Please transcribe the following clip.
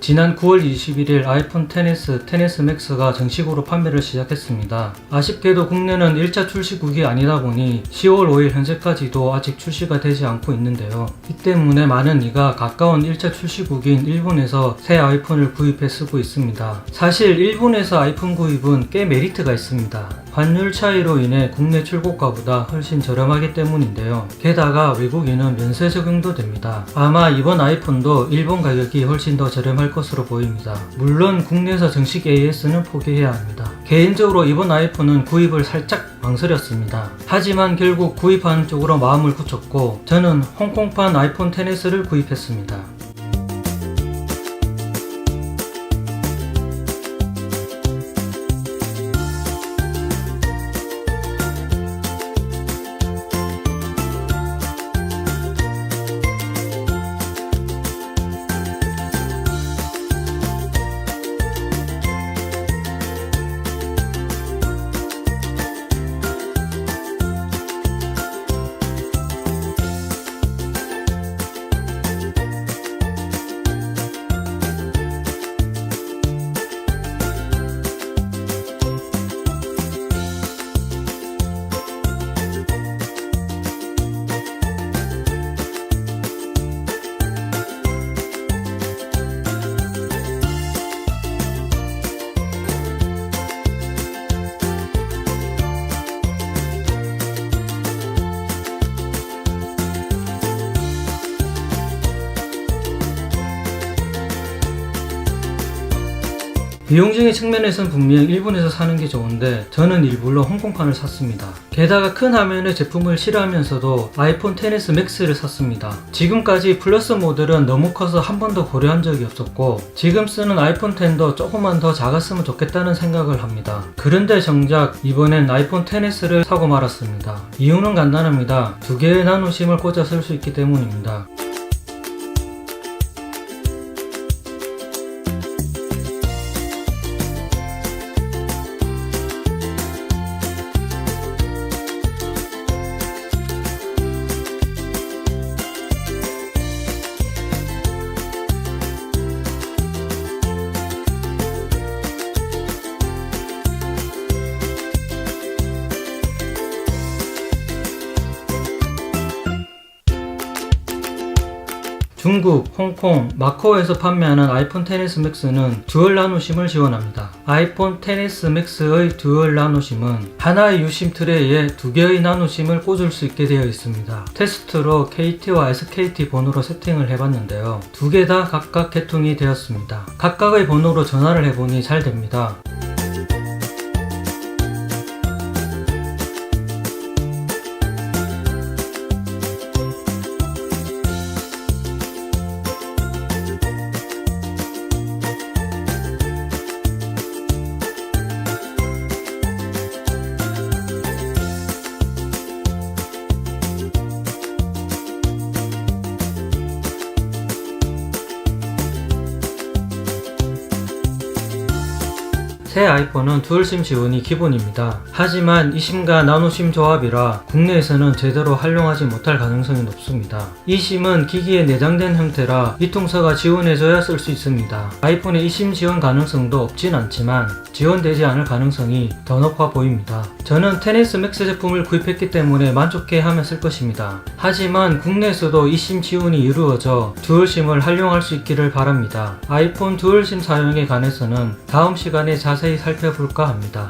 지난 9월 21일 아이폰 XS, XS 맥스가 정식으로 판매를 시작했습니다. 아쉽게도 국내는 1차 출시국이 아니다 보니 10월 5일 현재까지도 아직 출시가 되지 않고 있는데요. 이 때문에 많은 이가 가까운 1차 출시국인 일본에서 새 아이폰을 구입해 쓰고 있습니다. 사실 일본에서 아이폰 구입은 꽤 메리트가 있습니다. 환율 차이로 인해 국내 출고가보다 훨씬 저렴하기 때문인데요. 게다가 외국인은 면세 적용도 됩니다. 아마 이번 아이폰도 일본 가격이 훨씬 더 저렴할 것으로 보입니다. 물론 국내에서 정식 AS는 포기해야 합니다. 개인적으로 이번 아이폰은 구입을 살짝 망설였습니다. 하지만 결국 구입하는 쪽으로 마음을 굳혔고 저는 홍콩판 아이폰 XS를 구입했습니다. 비용적인 측면에선 분명 일본에서 사는 게 좋은데 저는 일부러 홍콩판을 샀습니다. 게다가 큰 화면의 제품을 싫어하면서도 아이폰 XS 맥스를 샀습니다. 지금까지 플러스 모델은 너무 커서 한 번도 고려한 적이 없었고 지금 쓰는 아이폰 X도 조금만 더 작았으면 좋겠다는 생각을 합니다. 그런데 정작 이번엔 아이폰 XS를 사고 말았습니다. 이유는 간단합니다. 두 개의 나노심을 꽂아 쓸 수 있기 때문입니다. 중국, 홍콩, 마카오에서 판매하는 아이폰 XS 맥스는 듀얼 나노심을 지원합니다. 아이폰 XS 맥스의 듀얼 나노심은 하나의 유심 트레이에 두 개의 나노심을 꽂을 수 있게 되어 있습니다. 테스트로 KT와 SKT 번호로 세팅을 해봤는데요. 두 개 다 각각 개통이 되었습니다. 각각의 번호로 전화를 해보니 잘 됩니다. 새 아이폰은 듀얼심 지원이 기본입니다. 하지만 이심과 나노심 조합이라 국내에서는 제대로 활용하지 못할 가능성이 높습니다. 이 심은 기기에 내장된 형태라 이통사가 지원해줘야 쓸 수 있습니다. 아이폰의 이심 지원 가능성도 없진 않지만 지원되지 않을 가능성이 더 높아 보입니다. 저는 테니스 맥스 제품을 구입했기 때문에 만족해 하며 쓸 것입니다. 하지만 국내에서도 이심 지원이 이루어져 듀얼심을 활용할 수 있기를 바랍니다. 아이폰 듀얼심 사용에 관해서는 다음 시간에 자세히 살펴볼까 합니다.